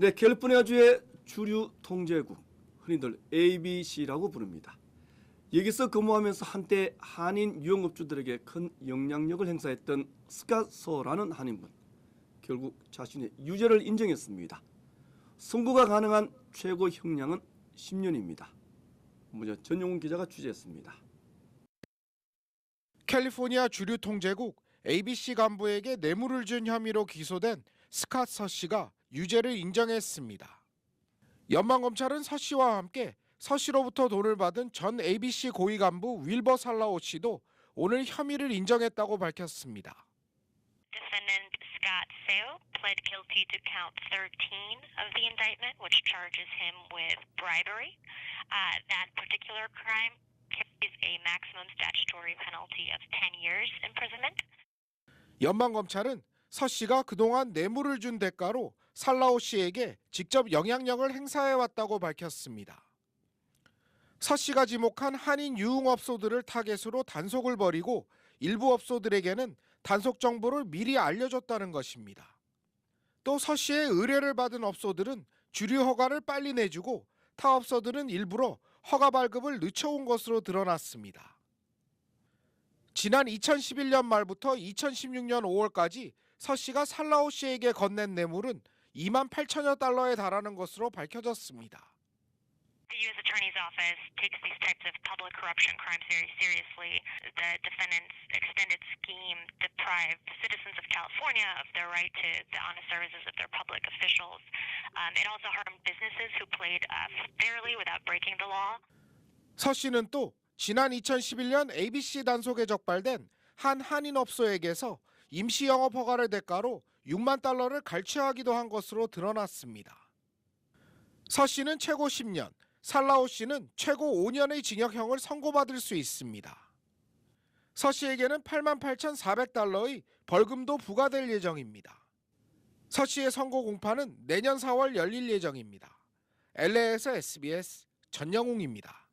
네, 캘리포니아주의 주류 통제국, 흔히들 ABC라고 부릅니다. 여기서 근무하면서 한때 한인 유흥업주들에게 큰 영향력을 행사했던 스카소라는 한인분. 결국 자신의 유죄를 인정했습니다. 선고가 가능한 최고 형량은 10년입니다. 먼저 전용훈 기자가 취재했습니다. 캘리포니아 주류 통제국 ABC 간부에게 뇌물을 준 혐의로 기소된 스캇 서 씨가 유죄를 인정했습니다. 연방 검찰은 서 씨와 함께 서 씨로부터 돈을 받은 전 ABC 고위 간부 윌버 살라오 씨도 오늘 혐의를 인정했다고 밝혔습니다. Defendant Scott Seo pled guilty to count 13 of the indictment, which charges him with bribery. Uh, that particular crime carries a maximum statutory penalty of 10 years imprisonment. 연방 검찰은 서 씨가 그동안 뇌물을 준 대가로 살라오 씨에게 직접 영향력을 행사해 왔다고 밝혔습니다. 서 씨가 지목한 한인 유흥업소들을 타겟으로 단속을 벌이고 일부 업소들에게는 단속 정보를 미리 알려줬다는 것입니다. 또 서 씨의 의뢰를 받은 업소들은 주류 허가를 빨리 내주고 타 업소들은 일부러 허가 발급을 늦춰온 것으로 드러났습니다. 지난 2011년 말부터 2016년 5월까지 서 씨가 살라오 씨에게 건넨 뇌물은 2만 8천여 달러에 달하는 것으로 밝혀졌습니다. The U.S. Attorney's Office takes these types of public corruption crimes very seriously. The defendant's extended scheme deprived citizens of California of their right to the honest services of their public officials. Um, it also harmed businesses who played uh, fairly without breaking the law. 서 씨는 또 지난 2011년 ABC 단속에 적발된 한 한인 업소에게서 임시 영업 허가를 대가로 6만 달러를 갈취하기도 한 것으로 드러났습니다. 서 씨는 최고 10년, 살라오 씨는 최고 5년의 징역형을 선고받을 수 있습니다. 서 씨에게는 8만 8,400달러의 벌금도 부과될 예정입니다. 서 씨의 선고 공판은 내년 4월 열릴 예정입니다. LA에서 SBS 전영웅입니다.